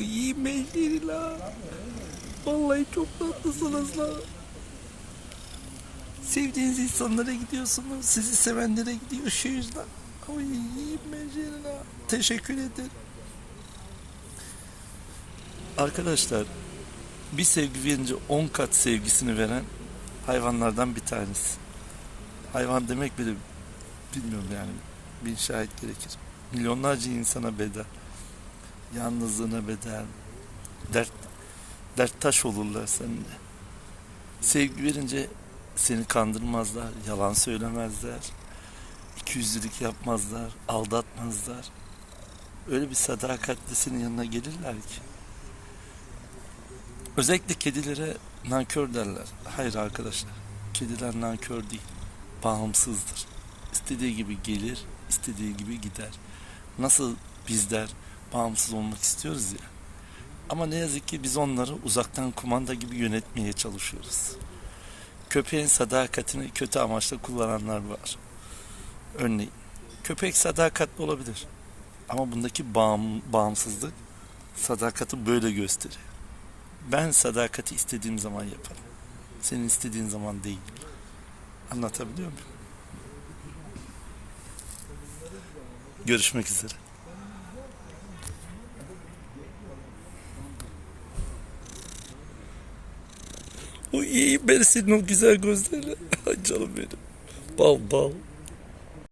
İyi meyleri la. Vallahi çok tatlısınız la. Sevdiğiniz insanlara gidiyorsunuz. Sizi sevenlere gidiyor şu yüzden. Ay iyi meyleri la. Teşekkür ederim. Arkadaşlar bir sevgi verince 10 kat sevgisini veren hayvanlardan bir tanesi. Hayvan demek bile bilmiyorum yani bin şahit gerekir. Milyonlarca insana bedel. Yalnızlığına bedel. Dert, derttaş olurlar seninle. Sevgi verince seni kandırmazlar, yalan söylemezler. ikiyüzlülük yapmazlar, aldatmazlar. Öyle bir sadakatle senin yanına gelirler ki. Özellikle kedilere nankör derler. Hayır arkadaşlar. Kediler nankör değil. Bağımsızdır. İstediği gibi gelir, istediği gibi gider. Nasıl bizler bağımsız olmak istiyoruz ya. Ama ne yazık ki biz onları uzaktan kumanda gibi yönetmeye çalışıyoruz. Köpeğin sadakatini kötü amaçla kullananlar var. Örneğin köpek sadakatli olabilir. Ama bundaki bağım, bağımsızlık sadakati böyle gösterir. Ben sadakati istediğim zaman yaparım. Senin istediğin zaman değil. Anlatabiliyor muyum? Görüşmek üzere. O iyi ben senin o güzel gözlerine. Ay canım benim. Bal bal.